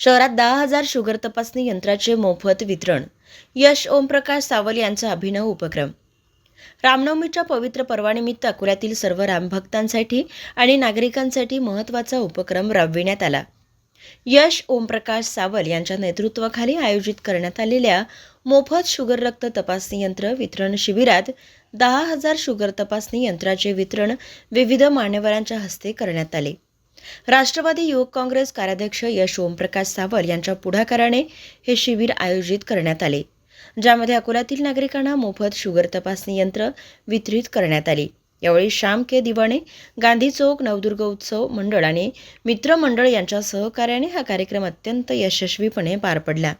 शहरात दहा हजार शुगर तपासणी यंत्राचे मोफत वितरण. यश ओमप्रकाश सावल यांचा अभिनव उपक्रम. रामनवमीच्या पवित्र पर्वानिमित्त अकोल्यातील सर्व रामभक्तांसाठी आणि नागरिकांसाठी महत्त्वाचा उपक्रम राबविण्यात आला. यश ओमप्रकाश सावल यांच्या नेतृत्वाखाली आयोजित करण्यात आलेल्या मोफत शुगर रक्त तपासणी यंत्र वितरण शिबिरात दहा हजार शुगर तपासणी यंत्राचे वितरण विविध मान्यवरांच्या हस्ते करण्यात आले. राष्ट्रवादी युवक काँग्रेस कार्याध्यक्ष यश ओमप्रकाश सावर यांच्या पुढाकाराने हे शिबिर आयोजित करण्यात आले ज्यामध्ये अकोल्यातील नागरिकांना मोफत शुगर तपासणी यंत्र वितरित करण्यात आली. यावेळी श्याम के. दिवाणे गांधी चौक नवदुर्ग उत्सव मंडळ आणि मित्रमंडळ यांच्या सहकार्याने हा कार्यक्रम अत्यंत यशस्वीपणे पार पडला.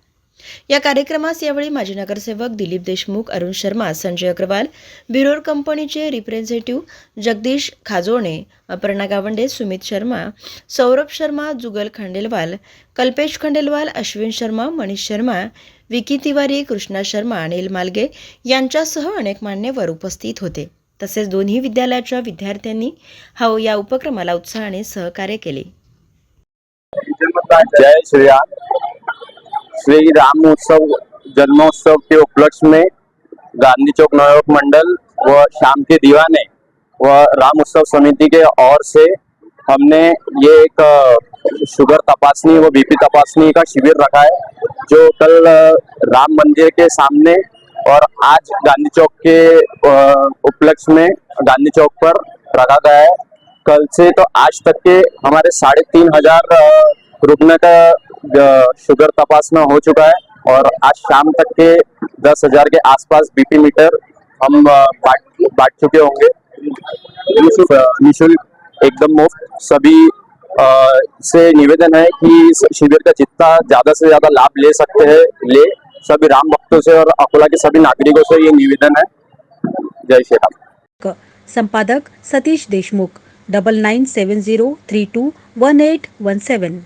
या कार्यक्रमास यावेळी माजी नगरसेवक दिलीप देशमुख अरुण शर्मा संजय अग्रवाल बिरोर कंपनीचे रिप्रेझेंटेटिव्ह जगदीश खाजोणे अपर्णा गावंडे सुमित शर्मा सौरभ शर्मा जुगल खंडेलवाल कल्पेश खंडेलवाल अश्विन शर्मा मनीष शर्मा विकी तिवारी कृष्णा शर्मा अनिल मालगे यांच्यासह अनेक मान्यवर उपस्थित होते. तसेच दोन्ही विद्यालयाच्या विद्यार्थ्यांनी हा या उपक्रमाला उत्साहाने सहकार्य केले. जय श्री श्री राम उत्सव, जन्मोत्सव के उपलक्ष्य में गांधी चौक नवयुवक मंडल व शाम के दीवाने व राम उत्सव समिति के ओर से हमने ये एक शुगर तपासनी व बीपी तपासनी का शिविर रखा है, जो कल राम मंदिर के सामने और आज गांधी चौक के उपलक्ष्य में गांधी चौक पर रखा गया है। कल से तो आज तक के हमारे साढ़े तीन हज़ार रुग्ण का शुगर तपासना हो चुका है और आज शाम तक के दस हज़ार के आसपास बीपी मीटर हम बांट बांट चुके होंगे। निशुल्क- एकदम मुफ़्त सभी से निवेदन है कि शिविर का जितना ज़्यादा से ज़्यादा लाभ ले सकते हैं, ले सभी राम भक्तों से और अकोला के सभी नागरिकों से ये निवेदन है। जय श्री राम। संपादक Satish Deshmukh double nine seven zero three two one eight one seven